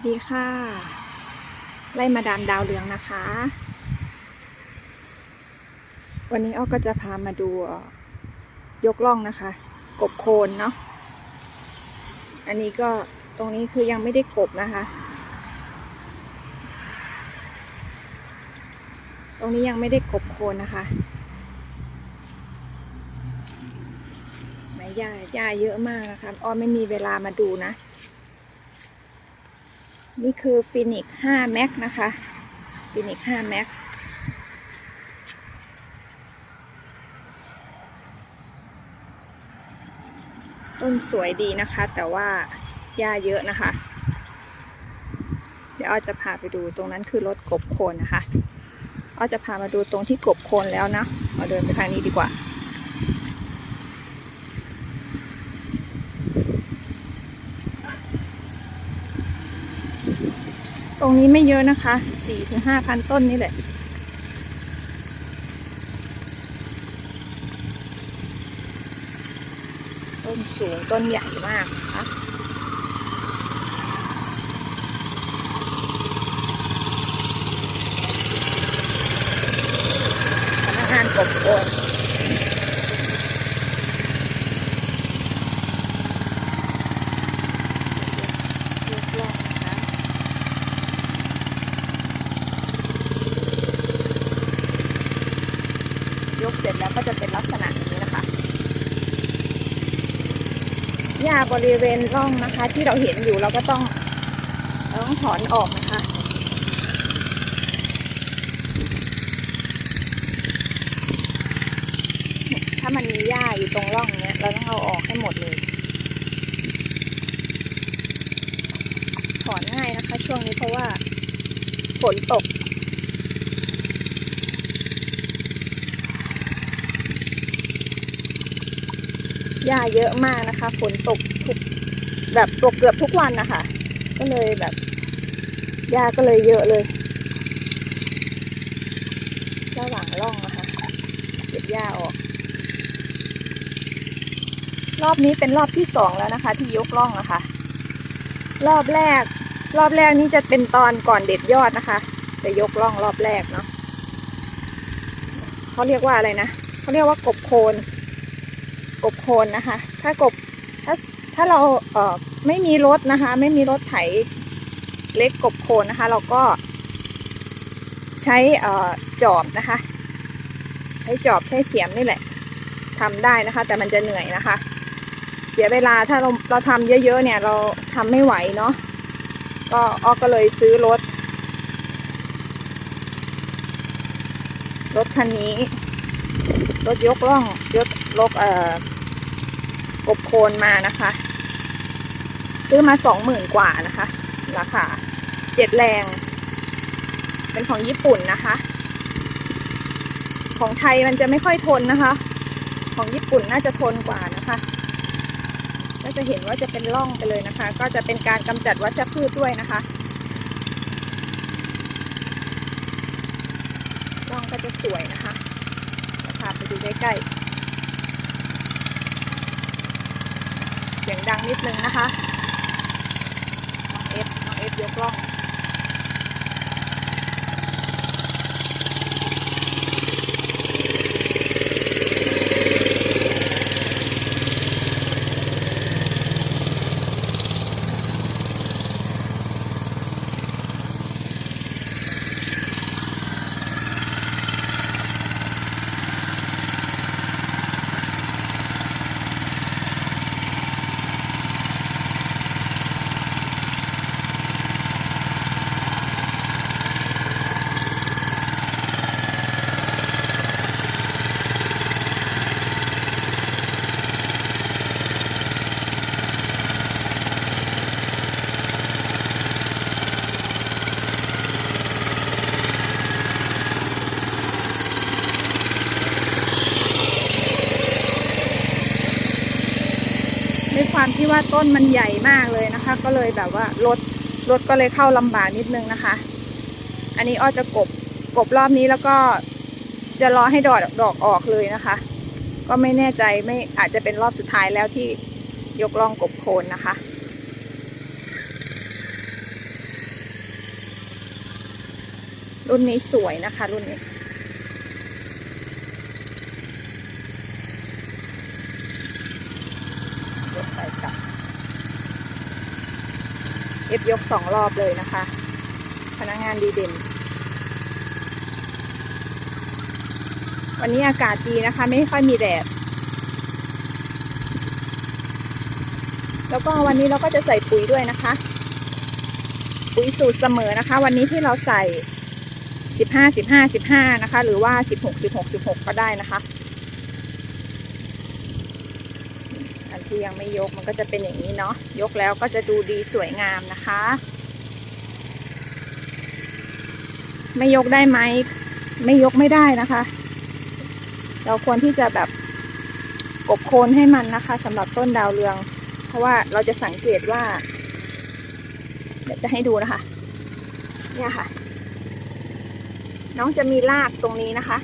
สวัสดีค่ะ ไล่มาดามดาวเรืองนะคะ วันนี้อ้อก็จะพามาดูยกล่องนะคะ กบโคนเนาะ อันนี้ก็ตรงนี้คือยังไม่ได้กบนะคะ ตรงนี้ยังไม่ได้กบโคนนะคะไหนหญ้าหญ้าเยอะมากนะคะอ้อไม่มีเวลามาดูนะ นี่คือฟินิก5 Max นะคะฟินิก5 Max ต้นสวยดีนะคะ แต่ว่าหญ้าเยอะนะคะ เดี๋ยวอ้อจะพาไปดูตรงนั้นคือรถกบโคนนะคะอ้อจะพามาดูตรงที่กบโคนแล้วนะเอาเดินไปทางนี้ดีกว่า ตรงนี้ไม่เยอะนะคะสี่ถึงห้าพันต้นนี่แหละ ต้นสูงต้นใหญ่มากนะคะพนักงานกบโอนยกล่องนะคะ ยกเสร็จแล้วก็จะเป็นลักษณะนี้นะคะ หญ้าบ ริเวณร่องนะคะ ที่เราเห็นอยู่เราก็ต้องต้องถอนออกนะคะถ้ามันมีหญ้าอยู่ตรงร่องเนี้ยเราต้องเอาออกให้หมดเลย ถอนง่ายนะคะ ช่วงนี้เพราะว่าฝนตก หญ้าเยอะมากนะคะ ฝนตกทุกแบบตกเกือบทุกวันนะคะ ก็เลยแบบหญ้าก็เลยเยอะเลยระหว่างร่องนะคะเก็บหญ้าออก รอบนี้เป็นรอบที่สองแล้วนะคะ ที่ยกร่องนะคะ รอบแรก รอบแรกนี่จะเป็นตอนก่อนเด็ดยอดนะคะจะยกร่องรอบแรกเนาะเขาเรียกว่าอะไรนะเขาเรียกว่ากบโคน กบโคนนะคะ ถ้ากบถ้าถ้าเราเอ่อไม่มีรถนะคะ ไม่มีรถไถเล็กกบโคนนะคะ เราก็ ใช้เอ่อจอบนะคะ ใช้จอบใช้เสียมนี่แหละทำได้นะคะ แต่มันจะเหนื่อยนะคะ เสียเวลาถ้าเราเราทำเยอะๆเนี่ย เราทำไม่ไหวเนาะก็อ้อก็เลยซื้อรถรถคันนี้ รถยกล่องยก ลกเอ่อกบโคนมานะคะ ซื้อมาสองหมื่นกว่านะคะ ราคาเจ็ดแรง เป็นของญี่ปุ่นนะคะ ของไทยมันจะไม่ค่อยทนนะคะ ของญี่ปุ่นน่าจะทนกว่านะคะ ก็จะเห็นว่าจะเป็นร่องไปเลยนะคะ ก็จะเป็นการกำจัดวัชพืชด้วยนะคะร่องก็จะสวยนะคะพาไปดูใกล้ๆ สียงดังนิดนึงนะคะน้องเอฟน้องเอฟยกล่อง ว่าต้นมันใหญ่มากเลยนะคะ ก็เลยแบบว่ารถรถก็เลยเข้าลำบากนิดนึงนะคะ อันนี้อ้อจะกบกบรอบนี้แล้วก็จะรอให้ดอกดอกออกเลยนะคะ ก็ไม่แน่ใจไม่อาจจะเป็นรอบสุดท้ายแล้วที่ยกลองกบโคนนะคะรุ่นนี้สวยนะคะ รุ่นนี้ เอฟยกสองรอบเลยนะคะ พนักงานดีเด่น วันนี้อากาศดีนะคะ ไม่ค่อยมีแดด แล้วก็วันนี้เราก็จะใส่ปุ๋ยด้วยนะคะ ปุ๋ยสูตรเสมอนะคะ วันนี้ที่เราใส่สิบห้าสิบห้าสิบห้านะคะ หรือว่าสิบหกสิบหกสิบหกก็ได้นะคะ อัน ที่ยังไม่ยกมันก็จะเป็นอย่างนี้เนาะยกแล้วก็จะดูดีสวยงามนะคะ ไม่ยกได้ไหมไม่ยกไม่ได้นะคะ เราควรที่จะแบบกบโคนให้มันนะคะสำหรับต้นดาวเรือง เพราะว่าเราจะสังเกตว่า เดี๋ยวจะให้ดูนะคะ เนี่ยค่ะ น้องจะมีรากตรงนี้นะคะ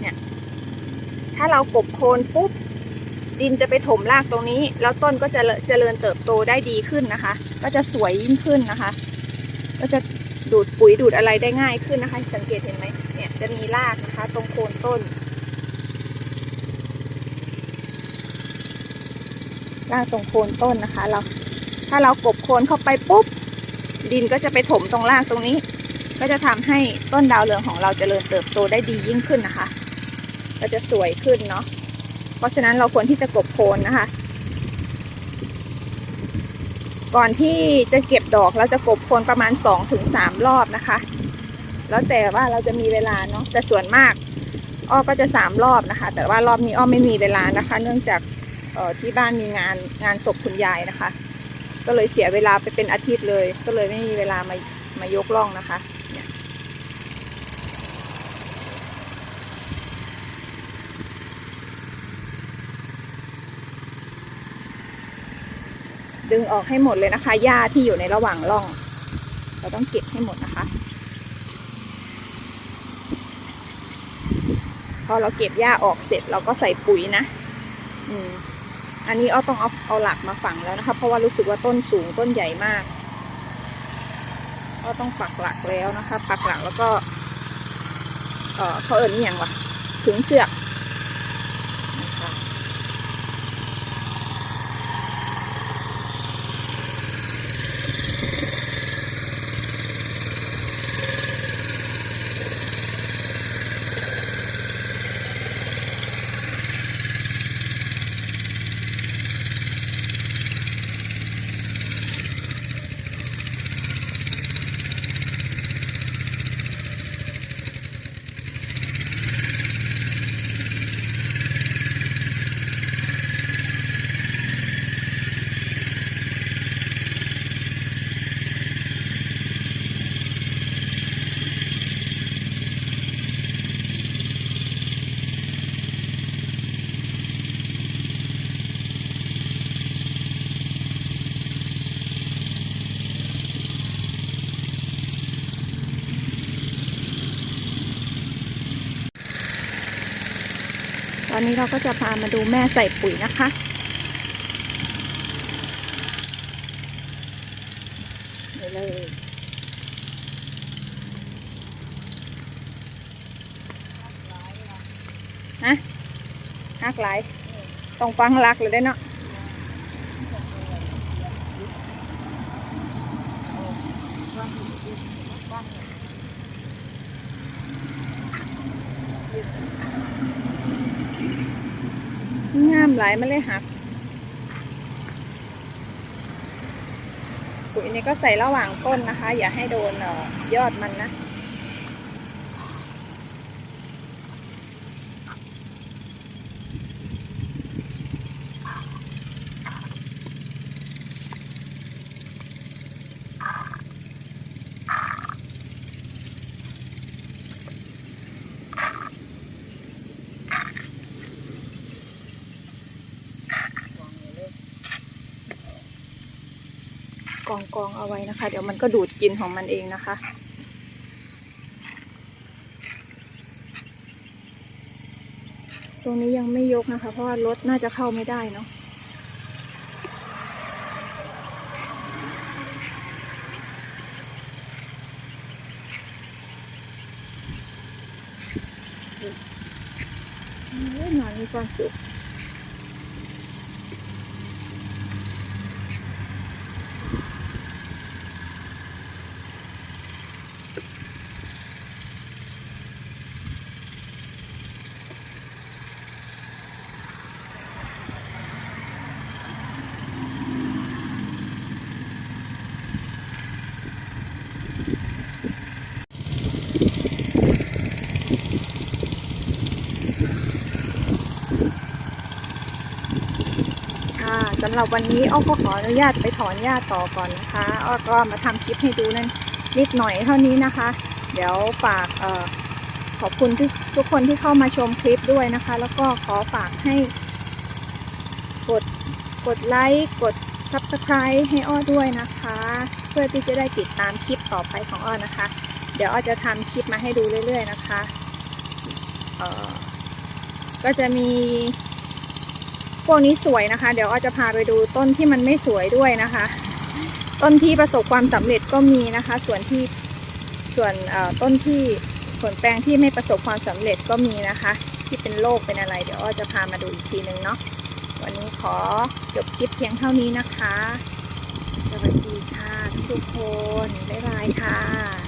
เนี่ย ถ้าเรากบโคนปุ๊บ ดินจะไปถมรากตรงนี้ แล้วต้นก็จะเจริญเติบโตได้ดีขึ้นนะคะ ก็จะสวยยิ่งขึ้นนะคะ ก็จะดูดปุ๋ยดูดอะไรได้ง่ายขึ้นนะคะ สังเกตเห็นไหมเนี่ยจะมีรากนะคะ ตรงโคนต้นรากตรงโคนต้นนะคะ เราถ้าเรากบโคนเข้าไปปุ๊บ ดินก็จะไปถมตรงรากตรงนี้ ก็จะทำให้ต้นดาวเรืองของเราจเจริญเติบโตได้ดียิ่งขึ้นนะคะ ก็จะสวยขึ้นเนาะ เพราะฉะนั้นเราควรที่จะกบโคนนะคะ ก่อนที่จะเก็บดอกเราจะกบโคนประมาณ2อถึงสรอบนะคะ แล้วแต่ว่าเราจะมีเวลาเนาะแต่ส่วนมากอ้อก็จะสามรอบนะคะ แต่ว่ารอบนี้อ้อไม่มีเวลานะคะ เนื่องจากออที่บ้านมีงานงานศพคุณยายนะคะ ก็เลยเสียเวลาไปเป็นอาทิตย์เลย ก็เลยไม่มีเวลามามายกล่องนะคะเนี่ย ดึงออกให้หมดเลยนะคะ หญ้าที่อยู่ในระหว่างร่อง เราต้องเก็บให้หมดนะคะ พอเราเก็บหญ้าออกเสร็จเราก็ใส่ปุ๋ยนะ อืม อันนี้อ้อต้องเอาเอาหลักมาฝังแล้วนะคะ เพราะว่ารู้สึกว่าต้นสูงต้นใหญ่มากอ้อต้องปักหลักแล้วนะคะ ปักหลักแล้วก็ เอ่อเขาเอิญนี่อย่างวะถึงเชือก ตอนนี้เราก็จะพามาดูแม่ใส่ปุ๋ยนะคะ เลยฮะฮักหลต้องฟังรักเลยได้เนาะ งามหลายมาเลยหักปุ๋ยนี้ก็ใส่ระหว่างต้นนะคะ อย่าให้โดนยอดมันนะ กองกองเอาไว้นะคะ เดี๋ยวมันก็ดูดกินของมันเองนะคะ ตรงนี้ยังไม่ยกนะคะ เพราะว่ารถน่าจะเข้าไม่ได้เนาะนอนมีความสุขำหรับวันนี้อ้อก็ขออนุญาตไปถอนหญ้าต่อก่อนนะคะอ้อก็มาทำคลิปให้ดูนั่นนิดหน่อยเท่านี้นะคะ เดี๋ยวฝากเอ่อขอบคุณที่ทุกคนที่เข้ามาชมคลิปด้วยนะคะ แล้วก็ขอฝากให้ กดกดไลค์กด subscribe ให้อ้อด้วยนะคะ เพื่อที่จะได้ติดตามคลิปต่อไปของอ้อนะคะ เดี๋ยวอ้อจะทำคลิปมาให้ดูเรื่อย ๆ นะคะเอ่อก็จะมี พวกนี้สวยนะคะ เดี๋ยวอ้อจะพาไปดูต้นที่มันไม่สวยด้วยนะคะ ต้นที่ประสบความสำเร็จก็มีนะคะ ส่วนที่ส่วนต้นที่ส่วนแปลงที่ไม่ประสบความสำเร็จก็มีนะคะ ที่เป็นโรคเป็นอะไร เดี๋ยวอ้อจะพามาดูอีกทีนึงเนาะวันนี้ขอจบคลิปเพียงเท่านี้นะคะ สวัสดีค่ะทุกคนบ๊ายบายค่ะ